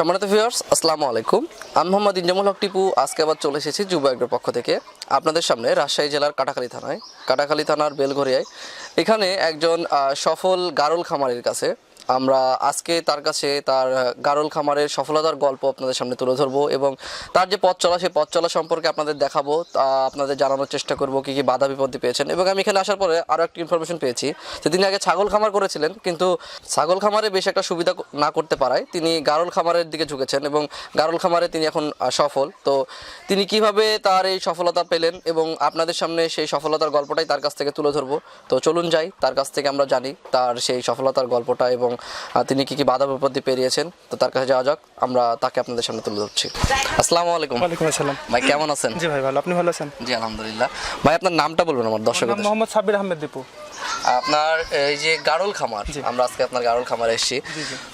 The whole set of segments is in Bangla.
সম্মানিত ভিউয়ার্স আসসালামু আলাইকুম। আমি মোহাম্মদ ইনজামুল হক টিপু। আজকে আবার চলে এসেছি যুব আয়োগের পক্ষ থেকে। আপনাদের সামনে রাজশাহী জেলার কাটাখালী থানায়, কাটাখালী থানার বেলঘরিয়ায়। এখানে একজন সফল গারল খামারের কাছে আমরা আজকে তার কাছে তার গারল খামারের সফলতার গল্প আপনাদের সামনে তুলে ধরবো এবং তার যে পথ চলা, সেই পথ চলা সম্পর্কে আপনাদের দেখাবো, তা আপনাদের জানানোর চেষ্টা করব কি কি বাধা বিপত্তি পেয়েছেন এবং আমি এখানে আসার পরে আরও একটি ইনফরমেশন পেয়েছি যে তিনি আগে ছাগল খামার করেছিলেন, কিন্তু ছাগল খামারে বেশ একটা সুবিধা না করতে পারায় তিনি গারল খামারের দিকে ঝুঁকেছেন এবং গারল খামারে তিনি এখন সফল। তো তিনি কীভাবে তার এই সফলতা পেলেন এবং আপনাদের সামনে সেই সফলতার গল্পটাই তার কাছ থেকে তুলে ধরবো। তো চলুন যাই, তার কাছ থেকে আমরা জানি তার সেই সফলতার গল্পটা এবং তিনি কি কি বাধা বিপত্তি পেরিয়েছেন তো তার কাছে যাওয়া যাক আমরা তাকে আপনাদের সামনে তুলে ধরছি। আসসালামু আলাইকুম। ওয়ালাইকুম আসসালাম। ভাই কেমন আছেন? জি ভাই ভালো। আপনি ভালো আছেন? জি আলহামদুলিল্লাহ। ভাই আপনার নামটা বলবেন আমার দর্শক মোহাম্মদ সাব্বির আহমেদ দীপু। আপনার এই যে গাড়ল খামার আমরা আজকে আপনার গাড়ল খামারে এসেছি।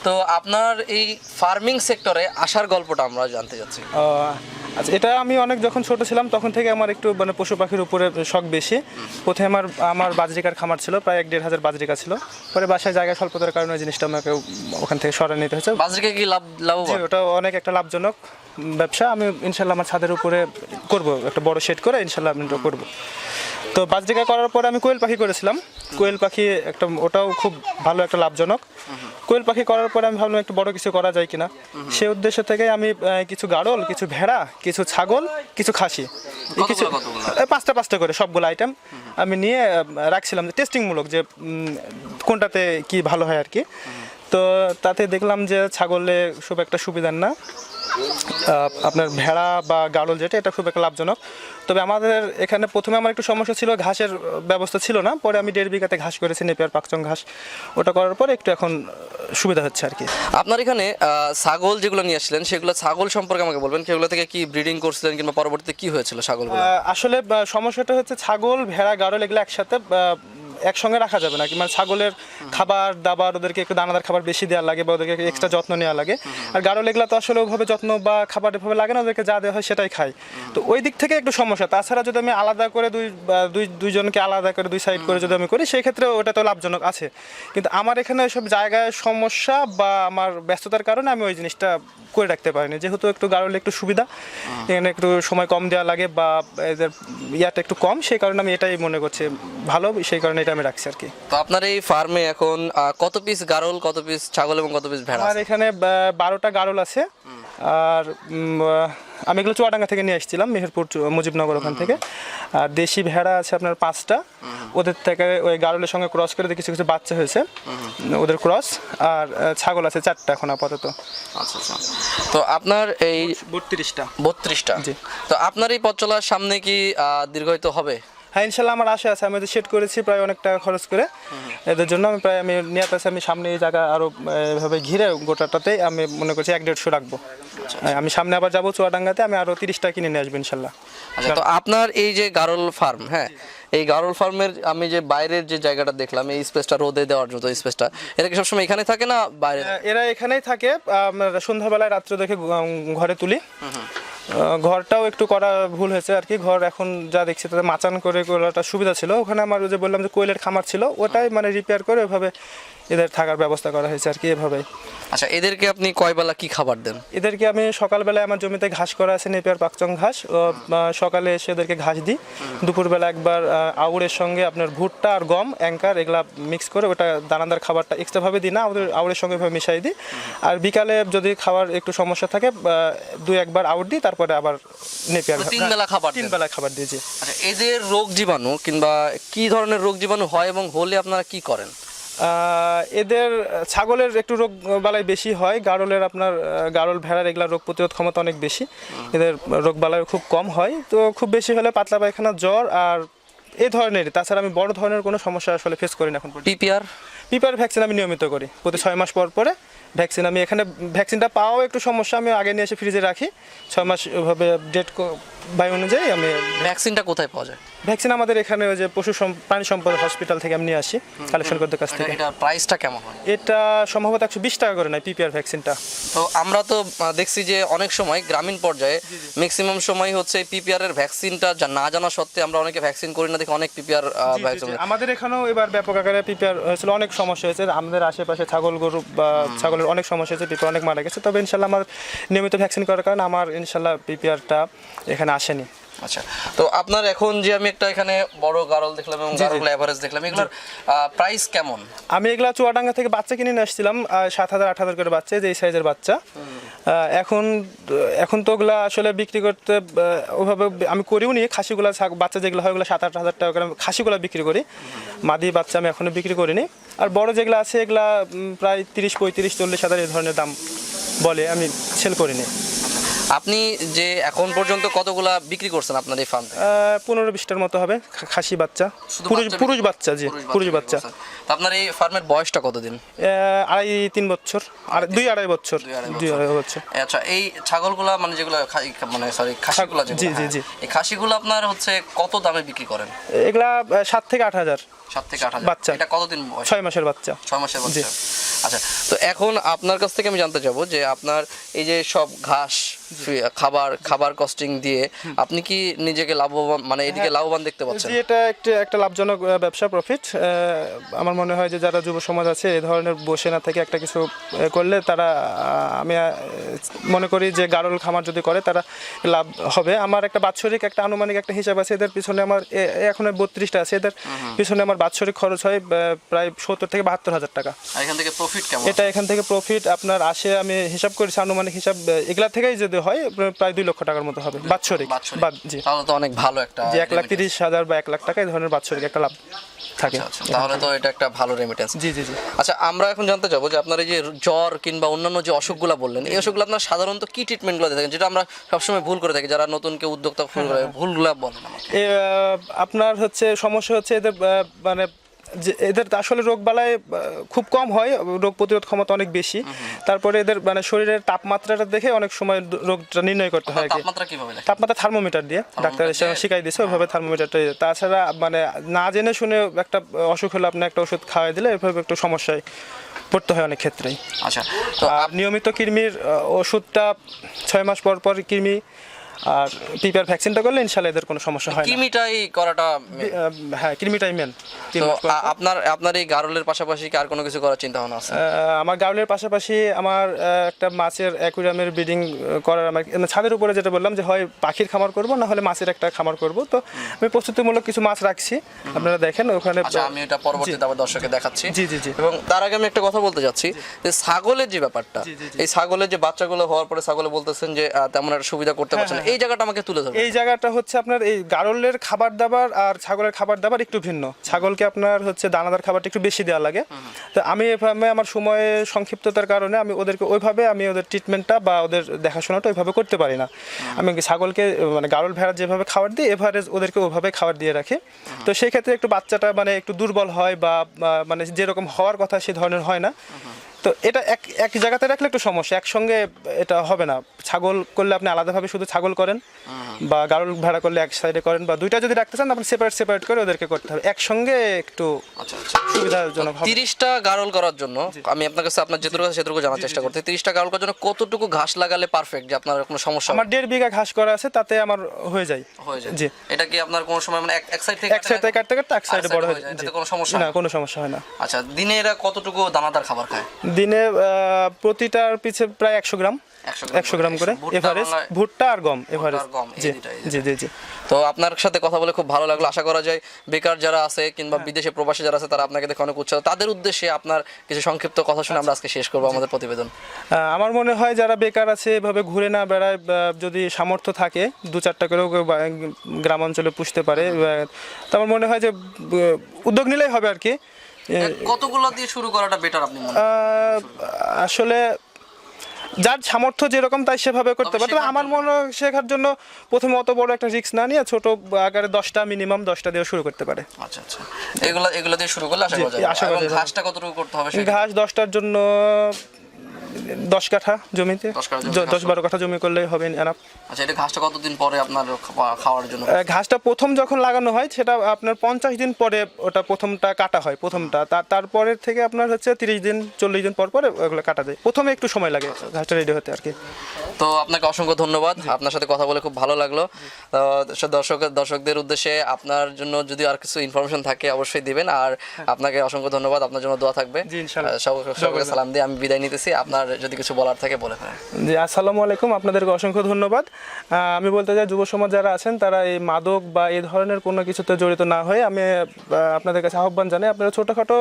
তো আপনার এই ফার্মিং সেক্টরে আসার গল্পটা আমরা জানতে চাচ্ছি। আচ্ছা এটা আমি অনেক যখন ছোট ছিলাম তখন থেকে আমার একটু মানে পশু পাখির উপরে শখ বেশি। প্রথমে আমার আমার বাজরিকার খামার ছিল প্রায় এক দেড় হাজার বাজরিকা ছিল। পরে বাসায় জায়গা স্বল্পতার কারণে ওই জিনিসটা আমাকে ওখান থেকে সরাই নিতে হয়েছে। বাজারে কি লাভ লাভ ওটা অনেক একটা লাভজনক ব্যবসা। আমি ইনশাল্লাহ আমার ছাদের উপরে করব একটা বড় শেড করে ইনশাল্লাহ আমি করব। তো বাজরিকা করার পরে আমি কোয়েল পাখি করেছিলাম। কোয়েল পাখি একটা ওটাও খুব ভালো একটা লাভজনক। কোয়েল পাখি করার পরে আমি ভাবলাম একটু বড় কিছু করা যায় কিনা। সেই উদ্দেশ্য থেকে আমি কিছু গাড়ল কিছু ভেড়া কিছু ছাগল কিছু খাসি। কিছু পাঁচটা পাঁচটা করে সবগুলো আইটেম আমি নিয়ে রাখছিলাম যে টেস্টিংমূলক যে কোনটাতে কি ভালো হয় আর কি। তো তাতে দেখলাম যে ছাগলে খুব একটা সুবিধার না। আপনার ভেড়া বা গাড়ল যেটা এটা খুব একটা লাভজনক। তবে আমাদের এখানে প্রথমে আমার একটু সমস্যা ছিল ঘাসের ব্যবস্থা ছিল না। পরে আমি দেড় বিঘাতে ঘাস করেছি নেপিয়ার পাকচং ঘাস। ওটা করার পরে একটু এখন সুবিধা হচ্ছে আর কি। আপনার এখানে ছাগল যেগুলো নিয়ে আসছিলেন সেগুলো ছাগল সম্পর্কে আমাকে বলবেন সেগুলো থেকে কি ব্রিডিং করছিলেন কিংবা পরবর্তীতে কি হয়েছিল ছাগল আসলে সমস্যাটা হচ্ছে ছাগল ভেড়া গাড়ল এগুলো একসাথে একসঙ্গে রাখা যাবে না কি? মানে ছাগলের খাবার, দাবার, ওদেরকে একটু দানাদার খাবার বেশি দেওয়া লাগে বা ওদেরকে এক্সট্রা যত্ন নেওয়া লাগে। আর গাড়ল এগুলো তো আসলে ওভাবে যত্ন বা খাবার এভাবে লাগে না, ওদেরকে যা দেওয়া হয় সেটাই খায়। তো ওই দিক থেকে একটু সমস্যা। তাছাড়া যদি আমি আলাদা করে দুই দুই, দুইজনকে আলাদা করে, দুই সাইড করে যদি আমি করি সেই ক্ষেত্রে ওটা তো লাভজনক আছে। কিন্তু আমার এখানে সব জায়গায় সমস্যা বা আমার ব্যস্ততার কারণে আমি ওই জিনিসটা করে রাখতে পারেনি। যেহেতু একটু গাড়লে একটু সুবিধা এখানে একটু সময় কম দেওয়া লাগে বা এদের ইয়াটা একটু কম সেই কারণে আমি এটাই মনে করছি ভালো সেই কারণে এটা আমি রাখছি আর কি। তো আপনার এই ফার্মে এখন কত পিস গাড়ল কত পিস ছাগল এবং কত পিস ভেড়া আর এখানে বারোটা গাড়ল আছে। আর আমি এগুলো চুয়াডাঙ্গা থেকে নিয়ে এসেছিলাম মেহেরপুর মুজিবনগর ওখান থেকে। আর দেশি ভেড়া আছে আপনার পাঁচটা। ওদের থেকে ওই গারুলের সঙ্গে ক্রস করে কিছু কিছু বাচ্চা হয়েছে। ওদের ক্রস আর ছাগল আছে চারটা এখন আপাতত। আচ্ছা আচ্ছা। তো আপনার এই বত্রিশটা। বত্রিশটা। জি। তো আপনার এই পথ চলার সামনে কি আহ, দীর্ঘায়িত হবে? হ্যাঁ ইনশাল্লাহ আমার আশা আছে। আমি সেট করেছি প্রায় অনেক টাকা খরচ করে। এদের জন্য আমি প্রায় আমি নিয়ে আছে আমি সামনে এই জায়গা আরও এভাবে ঘিরে গোটাটাতেই আমি মনে করছি এক দেড়শো রাখব। হ্যাঁ, আমি সামনে আবার যাব চুয়াডাঙ্গাতে আমি আরও তিরিশটা কিনে নিয়ে আসব ইনশাল্লাহ। আচ্ছা তো আপনার এই যে গারল ফার্ম হ্যাঁ এই গারল ফার্মের আমি যে বাইরের যে জায়গাটা দেখলাম এই স্পেসটা রোদে দেওয়ার জন্য স্পেসটা এটা কি সবসময় এখানে থাকে না বাইরে? এরা এখানেই থাকে সন্ধ্যাবেলায় রাত্রে দেখে ঘরে তুলি। ঘরটাও একটু করা ভুল হয়েছে আর কি। ঘর এখন যা দেখছি তাতে মাচান করে করাটা সুবিধা ছিল। ওখানে আমার যে বললাম যে কোয়েলের খামার ছিল, ওটাই মানে রিপেয়ার করে ওইভাবে এদের থাকার ব্যবস্থা করা হয়েছে আর কি এভাবেই। আচ্ছা এদেরকে আপনি কয় বেলা কি খাবার দেন? এদেরকে আমি সকালবেলায় আমার জমিতে ঘাস করা আছে নেপিয়ার পাকচং ঘাস। ও, সকালে এসে এদেরকে ঘাস দিই। দুপুরবেলা একবার আউড়ের সঙ্গে আপনার ভুট্টা আর গম অ্যাঙ্কার এগুলা মিক্স করে ওটা দানাদার খাবারটা এক্সট্রাভাবে দিই না আমাদের আউড়ের সঙ্গে ভাবে মিশাই দিই। আর বিকালে যদি খাবার একটু সমস্যা থাকে দু একবার আউট দিই তারপরে আবার নেপিয়ার তো তিন বেলা খাবার তিন বেলা খাবার দিয়েছি আচ্ছা এদের রোগ জীবাণু কিংবা কি ধরনের রোগ জীবাণু হয় এবং হলে আপনারা কি করেন? এদের ছাগলের একটু রোগ বালাই বেশি হয় গাড়লের আপনার গাড়ল ভেড়ার এগুলা রোগ প্রতিরোধ ক্ষমতা অনেক বেশি। এদের রোগ বালাই খুব কম হয়। তো খুব বেশি হলে পাতলা পায়খানা জ্বর আর এই ধরনের তাছাড়া আমি বড় ধরনের কোনো সমস্যা আসলে ফেস করি না এখন পিপিআর? পিপিআর ভ্যাকসিন আমি নিয়মিত করি প্রতি ছয় মাস পর পরে। ভ্যাকসিন আমি এখানে ভ্যাকসিনটা পাওয়াও একটু সমস্যা আমি আগে নিয়ে এসে ফ্রিজে রাখি। ছয় মাস ওভাবে ডেট বাই অনুযায়ী আমি ভ্যাকসিনটা কোথায় পাওয়া যায়? ভ্যাকসিন আমাদের এখানে ওই যে পশু প্রাণী সম্পদ হসপিটাল থেকে আমি নিয়ে আসি কালেকশন করতে কাছ থেকে। এটা প্রাইসটা কেমন হয়? এটা সম্ভবত একশো বিশ টাকা করে নেয় পিপিআর ভ্যাকসিনটা তো আমরা তো দেখছি যে অনেক সময় গ্রামীণ পর্যায়ে ম্যাক্সিমাম সময় হচ্ছে পিপিআর এর ভ্যাকসিনটা না জানা সত্ত্বে আমরা অনেকে ভ্যাকসিন করি না দেখি অনেক পিপিআর ভ্যাকসিন আমাদের এখানেও এবার ব্যাপক আকারে পিপিআর হয়েছিল অনেক সমস্যা হয়েছে। আমাদের আশেপাশে ছাগল গরু বা ছাগলের অনেক সমস্যা হয়েছে পিপিআর অনেক মারা গেছে। তবে ইনশাল্লাহ আমার নিয়মিত ভ্যাকসিন করার কারণে আমার ইনশাল্লাহ পিপিআরটা এখানে আসেনি। আচ্ছা তো আপনার এখন যে আমি একটা এখানে বড় গারল দেখলাম এবং গারল এভারেজ দেখলাম এগুলোর প্রাইস কেমন? আমি এগুলা চুয়াডাঙ্গা থেকে বাচ্চা কিনে নিয়ে আসছিলাম সাত হাজার আট হাজার করে বাচ্চা যে এই সাইজের বাচ্চা। এখন এখন তো ওগুলা আসলে বিক্রি করতে আহ, ওইভাবে আমি করিও নি খাসিগুলা বাচ্চা যেগুলো হয় ওগুলো সাত আট হাজার টাকা করে খাসিগুলা বিক্রি করি। মাদি বাচ্চা আমি এখনও বিক্রি করিনি। আর বড় যেগুলো আছে, এগুলা প্রায় তিরিশ, পঁয়ত্রিশ, চল্লিশ হাজার এই ধরনের দাম বলে, আমি সেল করিনি আপনি যে এখন পর্যন্ত কতগুলা বিক্রি করছেন আপনার এই ফার্ম পনেরো বিশটার মতো হবে খাসি বাচ্চা। পুরুষ পুরুষ বাচ্চা জি পুরুষ বাচ্চা আপনার এই ফার্মের বয়সটা কতদিন? আড়াই তিন বছর আর দুই আড়াই বছর দুই আড়াই বছর। আচ্ছা এই ছাগলগুলা মানে যেগুলো মানে সরি খাসিগুলা জি, জি, হ্যাঁ, জি। এই খাসিগুলো আপনার হচ্ছে কত দামে বিক্রি করেন? এগুলা সাত থেকে আট হাজার। সাত থেকে আট হাজার। বাচ্চা। এটা কতদিন বয়স? ছয় মাসের বাচ্চা। ছয় মাসের বাচ্চা। আচ্ছা তো এখন আপনার কাছ থেকে আমি জানতে চাবো যে আপনার এই যে সব ঘাস খাবার খাবার কস্টিং দিয়ে আপনি কি নিজেকে লাভবান মানে এদিকে লাভবান দেখতে পাচ্ছেন? এটা একটা একটা লাভজনক ব্যবসা প্রফিট আমার মনে হয় যে যারা যুব সমাজ আছে এই ধরনের বসে না থেকে একটা কিছু করলে তারা আমি মনে করি যে গারল খামার যদি করে তারা লাভ হবে। আমার একটা বাৎসরিক একটা আনুমানিক একটা হিসাব আছে এদের পিছনে আমার এ- এ এখন বত্রিশটা আছে। এদের পিছনে আমার বাৎসরিক খরচ হয় প্রায় সত্তর থেকে বাহাত্তর হাজার টাকা। এখান থেকে প্রফিট এটা এখান থেকে প্রফিট আপনার আসে আমি হিসাব করেছি আনুমানিক হিসাব এগুলা থেকেই যদি হয় প্রায় দুই লক্ষ টাকার মতো হবে। বাৎসরিক। জি। তাহলে তো অনেক ভালো একটা যে এক লাখ তিরিশ হাজার বা এক লাখ টাকা এই ধরনের বাৎসরিক একটা লাভ থাকে। আচ্ছা, তাহলে তো এটা একটা ভালো রেমিটেন্স জি জি জি। আচ্ছা আমরা এখন জানতে চাবো যে আপনার এই যে জ্বর কিংবা অন্যান্য যে অসুখগুলো বললেন এই অসুখগুলো আপনার সাধারণত কি ট্রিটমেন্টগুলো দিয়ে থাকেন যেটা আমরা সবসময় ভুল করে থাকি যারা নতুন কেউ উদ্যোক্তা ভুল করে ভুলগুলো বলেন আপনার হচ্ছে সমস্যা হচ্ছে এদের মানে যে এদের আসলে রোগ বালায় খুব কম হয় রোগ প্রতিরোধ ক্ষমতা অনেক বেশি। তারপরে এদের মানে শরীরের তাপমাত্রাটা দেখে অনেক সময় রোগটা নির্ণয় করতে হয় আর কি। তাপমাত্রা থার্মোমিটার দিয়ে ডাক্তার এসে শিখাই দিয়েছে ওইভাবে থার্মোমিটারটা দিয়ে। তাছাড়া মানে না জেনে শুনে একটা অসুখ হলে আপনি একটা ওষুধ খাওয়াই দিলে এভাবে একটু সমস্যায় পড়তে হয় অনেক ক্ষেত্রেই। আচ্ছা তো নিয়মিত কৃমির ওষুধটা ছয় মাস পর পর কৃমি আর পিপিআর ভ্যাকসিনটা করলে ইনশাল্লাহ এদের কোনো সমস্যা হয় না। কিমিটাই করাটা হ্যাঁ কৃমিটাই মেন তো আপনার আপনার এই গারলের পাশাপাশি কি আর কোনো কিছু করার চিন্তা ভাবনা আছে আমার গাউলের পাশাপাশি আমার একটা মাছের অ্যাকুরিয়ামের ব্রিডিং করার আমার মানে ছাদের উপরে যেটা বললাম যে হয় পাখির খামার করব না হলে মাছের একটা খামার করব। তো আমি প্রস্তুতিমূলক কিছু মাছ রাখছি। আপনারা দেখেন ওখানে আচ্ছা আমি এটা পরবর্তীতে আবার দর্শকে দেখাচ্ছি। জি, জি, জি। এবং তার আগে আমি একটা কথা বলতে যাচ্ছি যে ছাগলের যে ব্যাপারটা। এই ছাগলের যে বাচ্চাগুলো হওয়ার পরে ছাগলে বলতেছেন যে তেমন একটা সুবিধা করতে পারছেন না। এই জায়গাটা আমাকে তুলে ধরবেন এই জায়গাটা হচ্ছে আপনার এই গারলের খাবার দাবার আর ছাগলের খাবার দাবার একটু ভিন্ন। ছাগলকে আপনার হচ্ছে দানাদার খাবারটা একটু বেশি দেওয়া লাগে। তো আমি এভাবে আমার সময় সংক্ষিপ্ততার কারণে আমি ওদেরকে ওইভাবে আমি ওদের ট্রিটমেন্টটা বা ওদের দেখাশোনাটা ওইভাবে করতে পারি না। আমি ছাগলকে মানে গারল ভেড়া যেভাবে খাবার দিই এভারেজ ওদেরকে ওইভাবে খাবার দিয়ে রাখি। তো সেই ক্ষেত্রে একটু বাচ্চাটা মানে একটু দুর্বল হয় বা মানে যেরকম হওয়ার কথা সে ধরনের হয় না। তো এটা এক এক জায়গাতে রাখলে একটু সমস্যা একসঙ্গে এটা হবে না। ছাগল করলে আপনি আলাদাভাবে শুধু ছাগল করেন বা গারল ভেড়া করলে এক সাইডে করেন বা দুইটা যদি রাখতে চান আপনি সেপারেট সেপারেট করে ওদেরকে করতে হবে। একসঙ্গে একটু আচ্ছা আচ্ছা। সুবিধাজনক হবে। তিরিশটা গারল করার জন্য আমি আপনার কাছে আপনার যেটুকু আছে সেটুকু জানার চেষ্টা করতে তিরিশটা গারল করার জন্য কতটুকু ঘাস লাগালে পারফেক্ট যে আপনার কোনো সমস্যা আমার দেড় বিঘা ঘাস করা আছে তাতে আমার হয়ে যায়। হয়ে যায়। জি। এটা কি আপনার কোনো সময় মানে এক- সাইড থেকে এক সাইড থেকে কাটতে কাটতে এক সাইডে বড় হয়ে হয়ে যায়, যায়। কোনো সমস্যা না? কোনো সমস্যা হয় না। আচ্ছা দিনে এরা কতটুকু দানাদার খাবার খায়? দিনে প্রতিটার পিছে প্রায় একশো গ্রাম। একশো গ্রাম করে। এভারেজ ভুট্টা আর গম এভারেজ গম, জি জি জি জি। তো আপনার সাথে কথা বলে খুব ভালো লাগল। আশা করা যায় বেকার যারা আছে কিংবা বিদেশে প্রবাসী যারা আছে তারা আপনাকে দেখে অনেক উৎসাহ। তাদের উদ্দেশ্যে আপনার কিছু সংক্ষিপ্ত কথা শুনে আমরা আজকে শেষ করব আমাদের প্রতিবেদন। আহ, আমার মনে হয় যারা বেকার আছে এভাবে ঘুরে না বেড়ায় যদি সামর্থ্য থাকে দু চারটা করেও কেউ বা- গ্রাম অঞ্চলে পুষতে পারে তো আমার মনে হয় যে উদ্যোগ নিলেই হবে আর কি। কতগুলো দিয়ে শুরু করাটা বেটার আপনি মনে আসলে যার সামর্থ্য যেরকম তাই সেভাবে করতে পারে। তবে আমার মনে হয় শেখার জন্য প্রথমে অত বড় একটা রিস্ক না নিয়ে ছোট আকারে দশটা মিনিমাম দশটা দিয়ে শুরু করতে পারে। আচ্ছা আচ্ছা। এগুলো এগুলো দিয়ে শুরু করলে আশা করা যায়। ঘাসটা কতটুকু করতে হবে ঘাস দশটার জন্য দশ কাঠা জমিতে। দশ ঘাস বারো কাঠা জমি করলেই হবে এনাফ। আচ্ছা এটা ঘাসটা কতদিন পরে আপনার খাওয়া- খাওয়ার জন্য? ঘাসটা প্রথম যখন লাগানো হয় সেটা আপনার পঞ্চাশ দিন পরে ওটা প্রথমটা কাটা হয় প্রথমটা। তার তারপরের থেকে আপনার হচ্ছে তিরিশ দিন চল্লিশ দিন পর পরে ওগুলো কাটা যায়। প্রথমে একটু সময় লাগে ঘাসটা রেডি হতে আর কি। তো আপনাকে অসংখ্য ধন্যবাদ। আপনার সাথে কথা বলে খুব ভালো লাগল। দর্শক দর্শকদের উদ্দেশ্যে আপনার জন্য যদি আর কিছু ইনফরমেশন থাকে অবশ্যই দিবেন। আর আপনাকে অসংখ্য ধন্যবাদ। আপনার জন্য দোয়া থাকবে। জি, ইনশাআল্লাহ। আহ, সব- সকলকে সালাম দিয়ে আমি বিদায় নিতেছি। আপনার যদি কিছু বলার থাকে বলে ফেলেন। জি আসসালামু আলাইকুম আপনাদেরকে অসংখ্য ধন্যবাদ। আমি বলতে চাই যুব সমাজ যারা আছেন তারা এই মাদক বা এই ধরনের কোনো কিছুতে জড়িত না হয়ে আমি আপনাদের কাছে আহ্বান জানাই আপনারা ছোটোখাটো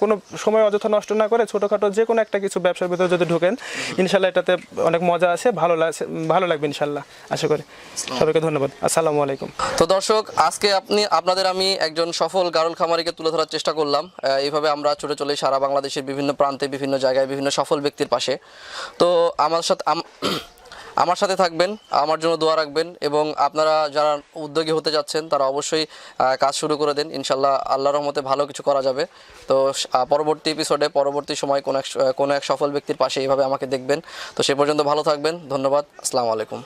কোনো সময় অযথা নষ্ট না করে ছোটোখাটো যে কোনো একটা কিছু ব্যবসার ভিতরে যদি ঢোকেন ইনশাল্লাহ এটাতে অনেক মজা আছে ভালো লাগছে ভালো লাগবে ইনশাল্লাহ আশা করি। সবাইকে ধন্যবাদ আসসালামু আলাইকুম। তো দর্শক আজকে আপনি আপনাদের আমি একজন সফল গারল খামারিকে তুলে ধরার চেষ্টা করলাম। এইভাবে আমরা ছুটে চলে সারা বাংলাদেশের বিভিন্ন প্রান্তে বিভিন্ন জায়গায় বিভিন্ন সফল ব্যক্তির পাশে। তো আমার সাথে, আম- আমার সাথে থাকবেন, আমার জন্য দোয়া রাখবেন এবং আপনারা যারা উদ্যোগী হতে যাচ্ছেন, তারা অবশ্যই কাজ শুরু করে দেন। ইনশাল্লাহ আল্লাহর রহমতে ভালো কিছু করা যাবে। তো পরবর্তী এপিসোডে পরবর্তী সময় কোনো এক কোনো এক সফল ব্যক্তির পাশে এইভাবে আমাকে দেখবেন। তো সে পর্যন্ত ভালো থাকবেন। ধন্যবাদ। আসসালামু আলাইকুম।